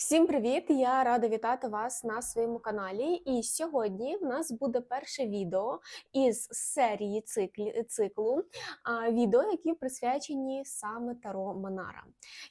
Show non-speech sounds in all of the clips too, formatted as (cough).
Всім привіт! Я рада вітати вас на своєму каналі. І сьогодні в нас буде перше відео із серії циклі, циклу відео, які присвячені саме Таро Монара.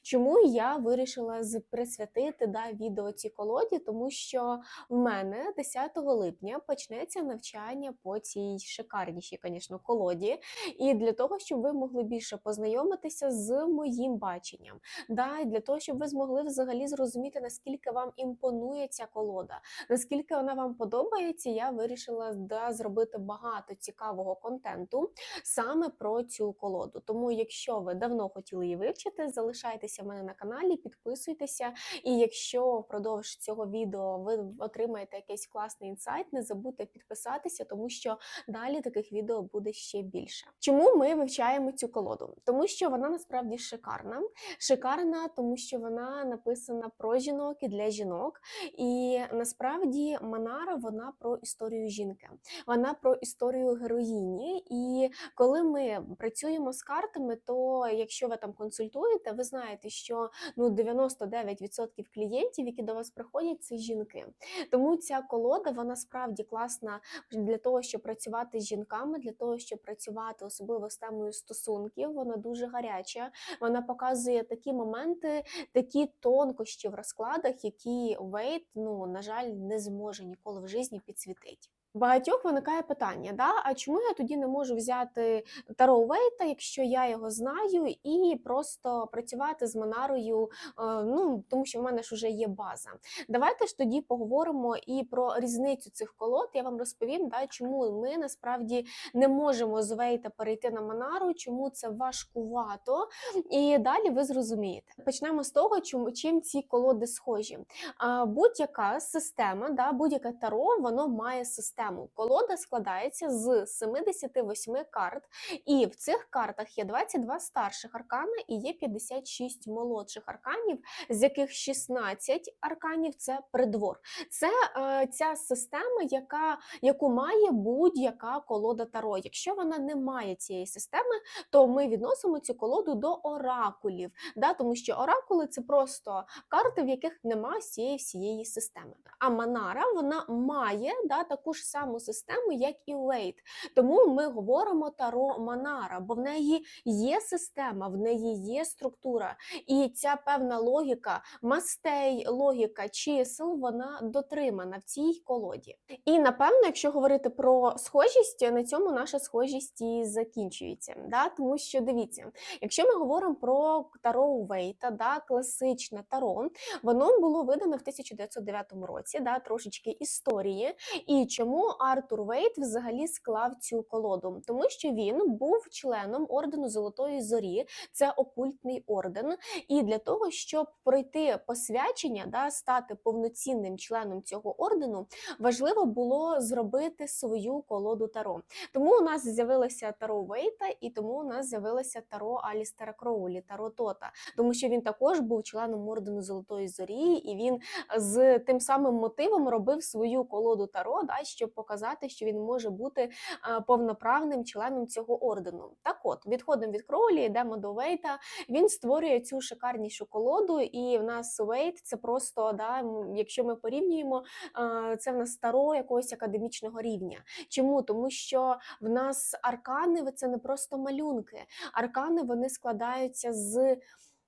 Чому я вирішила присвятити да, відео цій колоді? Тому що в мене 10 липня почнеться навчання по цій шикарнішій, звісно, колоді. І для того, щоб ви могли більше познайомитися з моїм баченням, да, і для того, щоб ви змогли взагалі зрозуміти, наскільки вам імпонує ця колода, наскільки вона вам подобається, я вирішила да, зробити багато цікавого контенту саме про цю колоду. Тому, якщо ви давно хотіли її вивчити, залишайтеся в мене на каналі, підписуйтеся. І якщо впродовж цього відео ви отримаєте якийсь класний інсайт, не забудьте підписатися, тому що далі таких відео буде ще більше. Чому ми вивчаємо цю колоду? Тому що вона насправді шикарна. Шикарна, тому що вона написана про жінок і для жінок. І насправді Манара вона про історію жінки, вона про історію героїні. І коли ми працюємо з картами, то якщо ви там консультуєте, ви знаєте, що ну 99% клієнтів, які до вас приходять, це жінки. Тому ця колода вона справді класна для того, щоб працювати з жінками, для того, щоб працювати особливо з темою стосунків. Вона дуже гаряча. Вона показує такі моменти, такі тонкощі в розкладах, які Вейт, ну на жаль, не зможе ніколи в житті підсвітити. Багатьох виникає питання: да, а чому я тоді не можу взяти Таро Вейта, якщо я його знаю, і просто працювати з Монарою, е, ну тому що в мене ж вже є база. Давайте ж тоді поговоримо і про різницю цих колод. Я вам розповім, да, чому ми насправді не можемо з Вейта перейти на Монару, чому це важкувато. І далі ви зрозумієте. Почнемо з того, чому чим ці колоди схожі. Будь-яка система, да, будь-яке таро, воно має систему. Колода складається з 78 карт, і в цих картах є 22 старших аркана і є 56 молодших арканів, з яких 16 арканів це придвор. Це е, ця система, яка, яку має будь-яка колода таро. Якщо вона не має цієї системи, то ми відносимо цю колоду до оракулів, да, тому що оракули це просто карти, в яких немає цієї всієї системи. А Манара вона має да, таку ж саму систему, як і Вейт. Тому ми говоримо Таро Манара, бо в неї є система, в неї є структура, і ця певна логіка мастей, логіка чисел, вона дотримана в цій колоді. І напевно, якщо говорити про схожість, на цьому наша схожість і закінчується. Да? Тому що дивіться, якщо ми говоримо про Таро Вейта, да, класичне Таро, воно було видано в 1909 році, да, трошечки історії. І чому Артур Вейт взагалі склав цю колоду? Тому що він був членом ордену Золотої Зорі, це окультний орден. І для того, щоб пройти посвячення, да, стати повноцінним членом цього ордену, важливо було зробити свою колоду Таро. Тому у нас з'явилося Таро Вейта, і тому у нас з'явилося Таро Алістера Кроулі, Таро Тота, тому що він також був членом ордену Золотої Зорі, і він з тим самим мотивом робив свою колоду Таро, да, щоб показати, що він може бути повноправним членом цього ордену. Так от, відходимо від Кроулі, йдемо до Вейта. Він створює цю шикарнішу колоду, і в нас Вейт це просто, да, якщо ми порівнюємо, це в нас старо якогось академічного рівня. Чому? Тому що в нас аркани це не просто малюнки. Аркани вони складаються з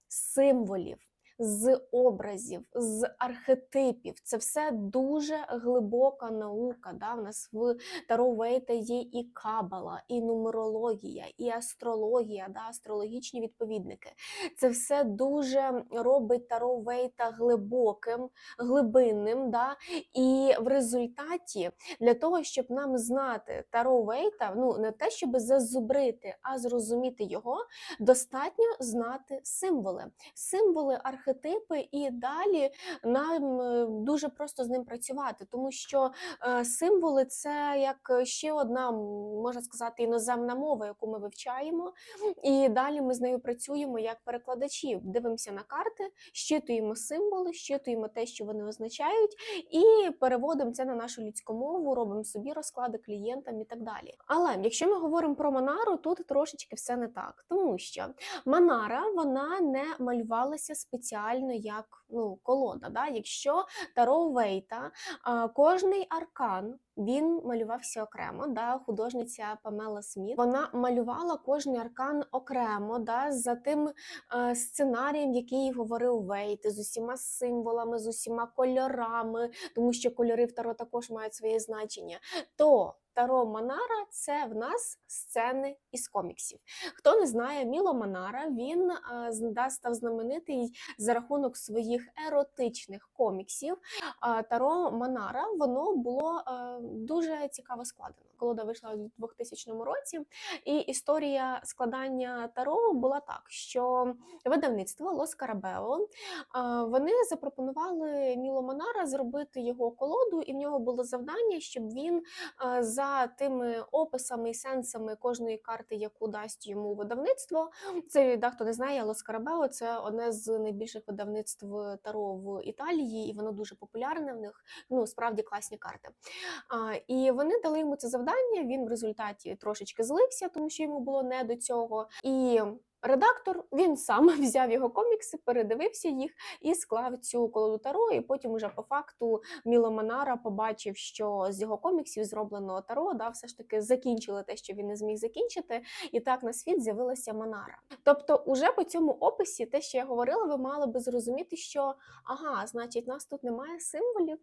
символів. З образів, з архетипів, це все дуже глибока наука. Да? В нас в Таро Вейта є і кабала, і нумерологія, і астрологія, да? астрологічні відповідники. Це все дуже робить Таро Вейта глибоким, глибинним. Да? І в результаті для того, щоб нам знати Таро Вейта, ну не те, щоб зазубрити, а зрозуміти його, достатньо знати символи. Символи, архетипи, і далі нам е, дуже просто з ним працювати, тому що е, символи це як ще одна, можна сказати, іноземна мова, яку ми вивчаємо. І далі ми з нею працюємо як перекладачі. Дивимося на карти, щитуємо символи, щитуємо те, що вони означають, і переводимо це на нашу людську мову, робимо собі розклади клієнтам і так далі. Але якщо ми говоримо про Монару, тут трошечки все не так, тому що Манара вона не малювалася спеціально реально як ну, колода. Да? Якщо Таро Вейта, кожний аркан він малювався окремо. Да? Художниця Памела Сміт. Вона малювала кожний аркан окремо, да? за тим е, сценарієм, який говорив Вейт, з усіма символами, з усіма кольорами, тому що кольори в Таро також мають своє значення. То Таро Манара це в нас сцени із коміксів. Хто не знає, Міло Манара він е, да, став знаменитий за рахунок своїх еротичних коміксів. Таро Манара воно було е, дуже цікаво складено. Колода вийшла у 2000 році, і історія складання Таро була так, що видавництво Лос Карабео Вони запропонували Міло Монара зробити його колоду, і в нього було завдання, щоб він за тими описами і сенсами кожної карти, яку дасть йому видавництво. Це да, хто не знає, Лос Карабео це одне з найбільших видавництв Таро в Італії, і воно дуже популярне в них. Ну справді класні карти. І вони дали йому це завдання. Він в результаті трошечки злився, тому що йому було не до цього. І Редактор він сам (laughs) взяв його комікси, передивився їх і склав цю колоду таро. І потім, уже по факту, Міло Манара побачив, що з його коміксів зроблено таро, да, все ж таки закінчили те, що він не зміг закінчити, і так на світ з'явилася Манара. Тобто, уже по цьому описі, те, що я говорила, ви мали би зрозуміти, що ага, значить, нас тут немає символів,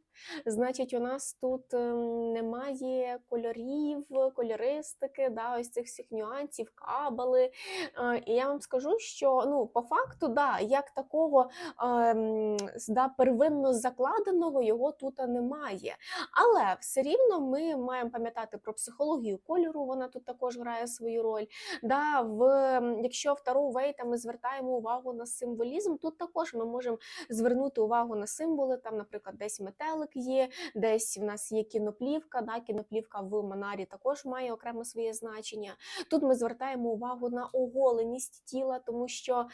значить, у нас тут ем, немає кольорів, кольористики, да, ось цих всіх нюансів, кабали. Е, І я вам скажу, що ну по факту, да, як такого ем, да, первинно закладеного його тут немає. Але все рівно ми маємо пам'ятати про психологію кольору. Вона тут також грає свою роль. Да, в якщо в Таро Вейта ми звертаємо увагу на символізм, тут також ми можемо звернути увагу на символи. Там, наприклад, десь метелик є, десь в нас є кіноплівка. Да, кіноплівка в Манарі також має окреме своє значення. Тут ми звертаємо увагу на оголеність тіла, тому що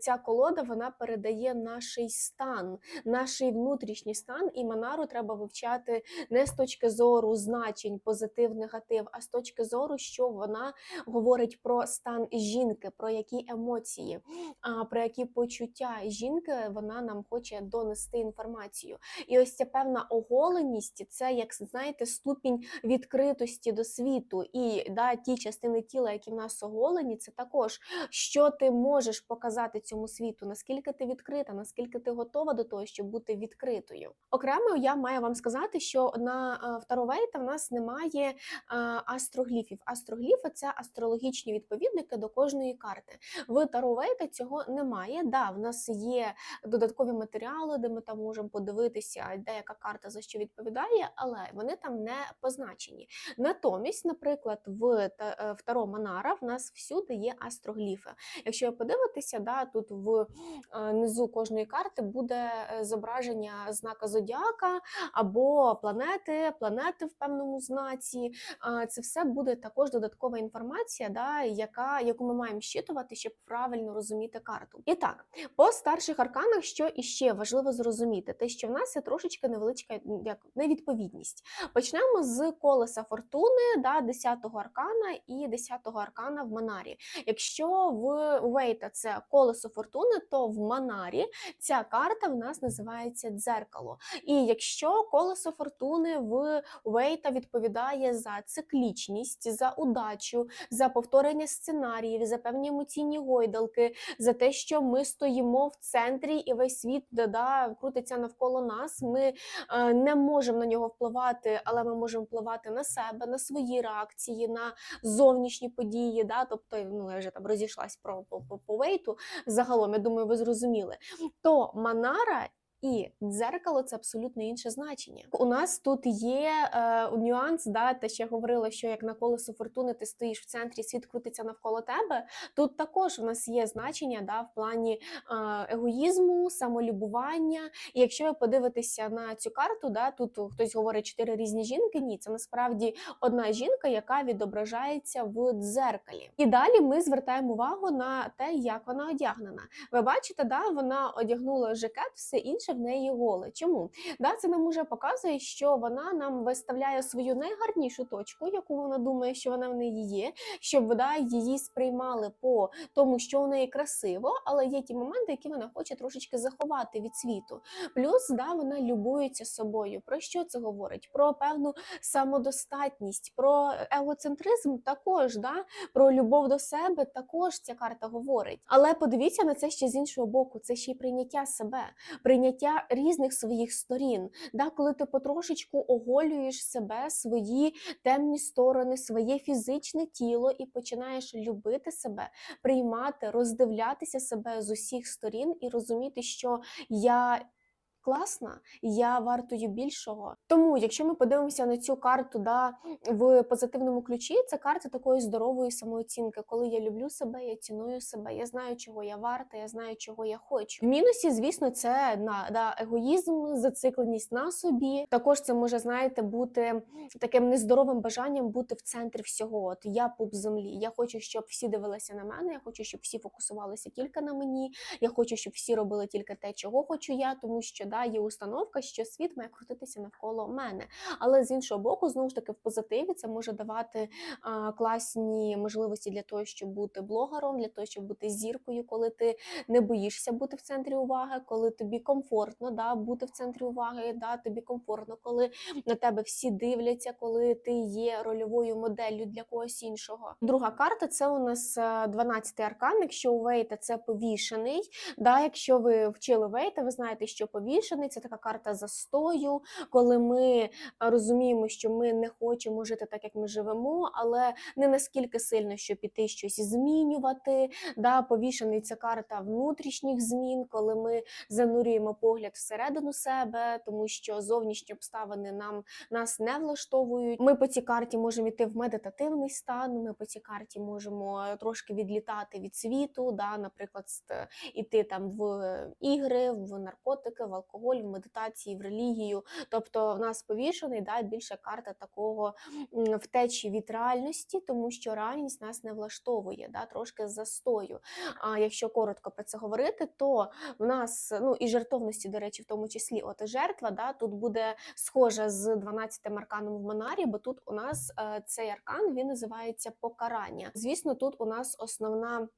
ця колода вона передає наш стан, наш внутрішній стан, і Манару треба вивчати не з точки зору значень позитив, негатив, а з точки зору, що вона говорить про стан жінки, про які емоції, про які почуття жінки вона нам хоче донести інформацію. І ось ця певна оголеність, це як знаєте, ступінь відкритості до світу. І да, ті частини тіла, які в нас оголені, це також що ти можеш показати цьому світу, наскільки ти відкрита, наскільки ти готова до того, щоб бути відкритою. Окремо, я маю вам сказати, що на е, Таровейта в нас немає астрогліфів. Астрогліфи це астрологічні відповідники до кожної карти. В Таровейта цього немає. Да, в нас є додаткові матеріали, де ми там можемо подивитися, де яка карта за що відповідає, але вони там не позначені. Натомість, наприклад, в, е, Таро Манара в нас всюди є астрогліфи. Якщо ви подивитеся, да, тут в е, низу кожної карти буде е, зображення знака зодіака або планети, планети в певному знаці. Це все буде також додаткова інформація, да, яка, яку ми маємо щитувати, щоб правильно розуміти карту. І так, по старших арканах, що іще важливо зрозуміти, те, що в нас є трошечки невеличка як невідповідність. Почнемо з колеса фортуни, да, 10-го аркана і 10-го аркана в Манарі. Якщо в Вейта це колесо фортуни, то в Манарі ця карта в нас називається дзеркало. І якщо колесо фортуни в Вейта відповідає за циклічність, за удачу, за повторення сценаріїв, за певні емоційні гойдалки, за те, що ми стоїмо в центрі і весь світ да, крутиться навколо нас. Ми е, не можемо на нього впливати, але ми можемо впливати на себе, на свої реакції, на зовнішні події. Да? Тобто, ну я вже там розійшлась про по, по, по вейту. Загалом, я думаю, ви зрозуміли. То Манара. І дзеркало це абсолютно інше значення. У нас тут є е, нюанс, да, те, я говорила, що як на колесо фортуни ти стоїш в центрі, світ крутиться навколо тебе. Тут також у нас є значення да, в плані е, егоїзму, самолюбування. І якщо ви подивитеся на цю карту, да, тут хтось говорить чотири різні жінки. Ні, це насправді одна жінка, яка відображається в дзеркалі. І далі ми звертаємо увагу на те, як вона одягнена. Ви бачите, да, вона одягнула жакет, все інше в неї голе. Чому? Да, це нам уже показує, що вона нам виставляє свою найгарнішу точку, яку вона думає, що вона в неї є, щоб да, її сприймали по тому, що у неї красиво, але є ті моменти, які вона хоче трошечки заховати від світу. Плюс да, вона любується собою. Про що це говорить? Про певну самодостатність, про егоцентризм також, да? про любов до себе також ця карта говорить. Але подивіться на це ще з іншого боку. Це ще й прийняття себе, прийняття різних своїх сторін. Да? Коли ти потрошечку оголюєш себе, свої темні сторони, своє фізичне тіло і починаєш любити себе, приймати, роздивлятися себе з усіх сторін і розуміти, що я. Класна, я вартую більшого. Тому, якщо ми подивимося на цю карту да, в позитивному ключі, це карта такої здорової самооцінки, коли я люблю себе, я ціную себе, я знаю, чого я варта, я знаю, чого я хочу. В мінусі, звісно, це на да, егоїзм, зацикленість на собі. Також це може, знаєте, бути таким нездоровим бажанням бути в центрі всього. От я пуп землі. Я хочу, щоб всі дивилися на мене. Я хочу, щоб всі фокусувалися тільки на мені. Я хочу, щоб всі робили тільки те, чого хочу я, тому що да, є установка, що світ має крутитися навколо мене. Але з іншого боку, знову ж таки, в позитиві це може давати а, класні можливості для того, щоб бути блогером, для того, щоб бути зіркою, коли ти не боїшся бути в центрі уваги, коли тобі комфортно да, бути в центрі уваги, да, тобі комфортно, коли на тебе всі дивляться, коли ти є рольовою моделлю для когось іншого. Друга карта це у нас 12-й аркан. Якщо у Вейта це повішений. Да, якщо ви вчили Вейта, ви знаєте, що повішений це така карта застою, коли ми розуміємо, що ми не хочемо жити так, як ми живемо, але не наскільки сильно, щоб піти щось змінювати. Да, Повішений це карта внутрішніх змін, коли ми занурюємо погляд всередину себе, тому що зовнішні обставини нам нас не влаштовують. Ми по цій карті можемо йти в медитативний стан. Ми по цій карті можемо трошки відлітати від світу, да, наприклад, іти там в ігри, в наркотики, в алкоголь, в медитації, в релігію. Тобто в нас повішений да, більше карта такого втечі від реальності, тому що реальність нас не влаштовує, да, трошки з застою. А якщо коротко про це говорити, то в нас ну і жертовності, до речі, в тому числі, от жертва, да, тут буде схожа з 12-м арканом в Монарі, бо тут у нас е, цей аркан він називається покарання. Звісно, тут у нас основна.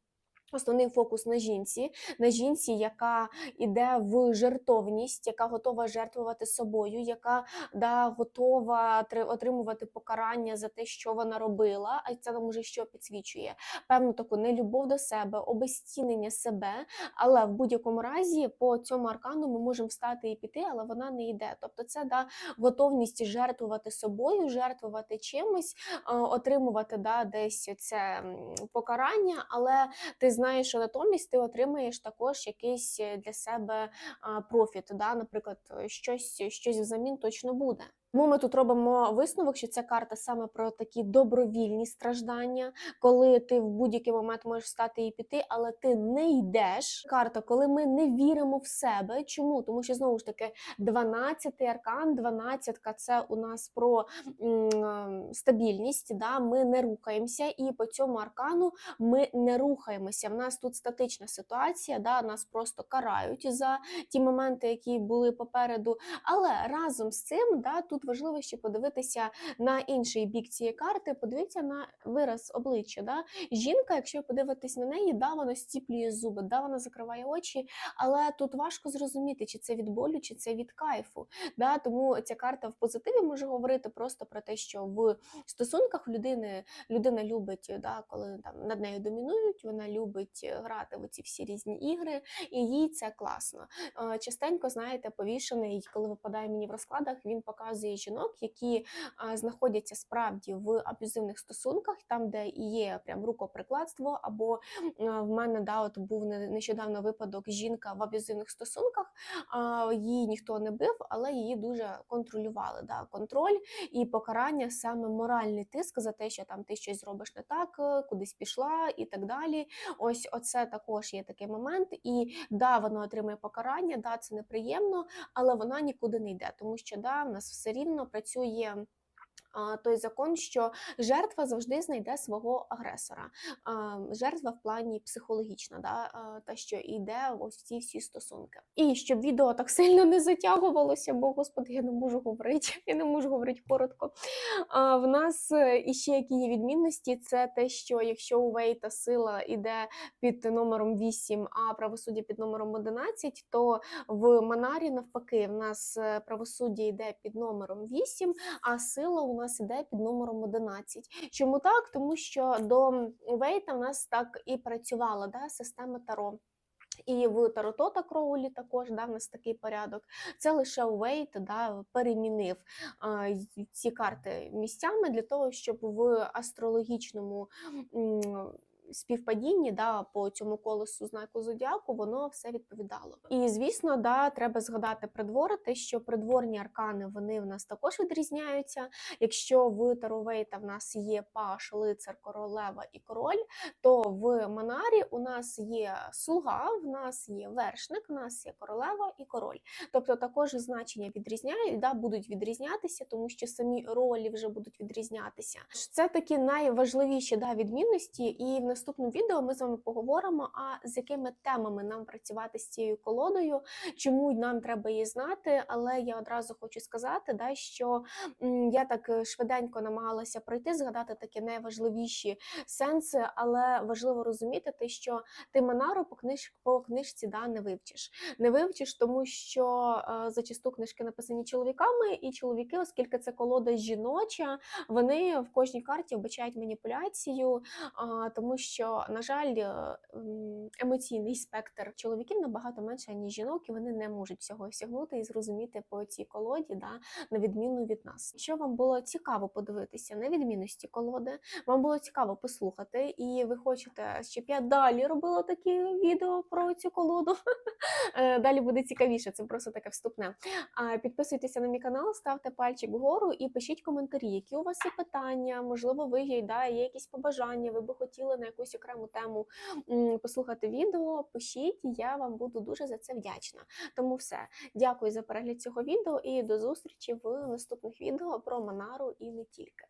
Основний фокус на жінці, на жінці, яка йде в жертовність, яка готова жертвувати собою, яка да, готова отримувати покарання за те, що вона робила, а це нам уже що підсвічує певну таку нелюбов до себе, обезцінення себе. Але в будь-якому разі по цьому аркану ми можемо встати і піти, але вона не йде. Тобто, це да, готовність жертвувати собою, жертвувати чимось, отримувати да, десь це покарання, але ти знаєш, що натомість ти отримаєш також якийсь е, для себе профіт. Да? Наприклад, щось, щось взамін точно буде. Тому ми тут робимо висновок, що ця карта саме про такі добровільні страждання, коли ти в будь-який момент можеш встати і піти, але ти не йдеш. Карта, коли ми не віримо в себе. Чому? Тому що знову ж таки 12-й аркан, 12-ка це у нас про м, е, стабільність. Да? Ми не рухаємося, і по цьому аркану ми не рухаємося. В нас тут статична ситуація, да? нас просто карають за ті моменти, які були попереду. Але разом з цим, да, тут важливо ще подивитися на інший бік цієї карти. Подивіться на вираз обличчя. Да? Жінка, якщо подивитись на неї, да, вона стіплює зуби, да, вона закриває очі, але тут важко зрозуміти, чи це від болю, чи це від кайфу. Да? Тому ця карта в позитиві може говорити просто про те, що в стосунках людини людина любить, да, коли там над нею домінують, вона любить грати в ці всі різні ігри, і їй це класно. Е, Частенько, знаєте, повішений, коли випадає мені в розкладах, він показує жінок, які знаходяться справді в аб'юзивних стосунках, там, де є прям рукоприкладство, або в мене да, от був нещодавно випадок жінка в аб'юзивних стосунках, її ніхто не бив, але її дуже контролювали. Да, контроль і покарання, саме моральний тиск за те, що там ти щось зробиш не так, е, кудись пішла і так далі. Ось оце також є такий момент. І да, вона отримує покарання, да, це неприємно, але вона нікуди не йде, тому що да, в нас все рівно працює. Той закон, що жертва завжди знайде свого агресора. Жертва в плані психологічна, да, та що йде ось ці всі стосунки. І щоб відео так сильно не затягувалося, бо господи, я не можу говорити, (laughs) я не можу говорити коротко. В нас е, іще які є відмінності, це те, що якщо у Вейта сила йде під номером 8, а правосуддя під номером 11, то в Манарі навпаки в нас е, правосуддя йде під номером 8, а сила у нас йде під номером 11. Чому так? Тому що до Вейта в нас так і працювала да, система Таро. І в Таротота Кроулі також да, в нас такий порядок. Це лише Уейт да, перемінив а, ці карти місцями для того, щоб в астрологічному співпадінні да, по цьому колесу знаку зодіаку воно все відповідало. І звісно, да, треба згадати придворити, що придворні аркани вони в нас також відрізняються. Якщо в Таровейта в нас є паш, лицар, королева і король, то в Манарі у нас є слуга, в нас є вершник, в нас є королева і король. Тобто також значення відрізняють, да, будуть відрізнятися, тому що самі ролі вже будуть відрізнятися. Це такі найважливіші да, відмінності, і в наступному відео ми з вами поговоримо, а з якими темами нам працювати з цією колодою, чому нам треба її знати. Але я одразу хочу сказати, да, що я так е, швиденько намагалася пройти, згадати такі найважливіші сенси, але важливо розуміти, те, що ти Монару по книж по книжці да, не вивчиш. Не вивчиш, тому що е, зачасту книжки написані чоловіками, і чоловіки, оскільки це колода жіноча, вони в кожній карті вбачають маніпуляцію, а, тому що, на жаль, е, емоційний спектр чоловіків набагато менше, ніж жінок, і вони не можуть всього осягнути і зрозуміти по цій колоді, да, на відміну від нас. Якщо вам було цікаво подивитися на відмінності колоди, вам було цікаво послухати, і ви хочете, щоб я далі робила такі відео про цю колоду. (laughs) е, Далі буде цікавіше, це просто таке вступне. Підписуйтеся на мій канал, ставте пальчик вгору і пишіть коментарі, які у вас є питання, можливо, ви да, є якісь побажання, ви би хотіли на якусь окрему тему послухати відео. Пишіть, я вам буду дуже за це вдячна. Тому все, дякую за перегляд цього відео і до зустрічі в наступних відео про Манару і не тільки.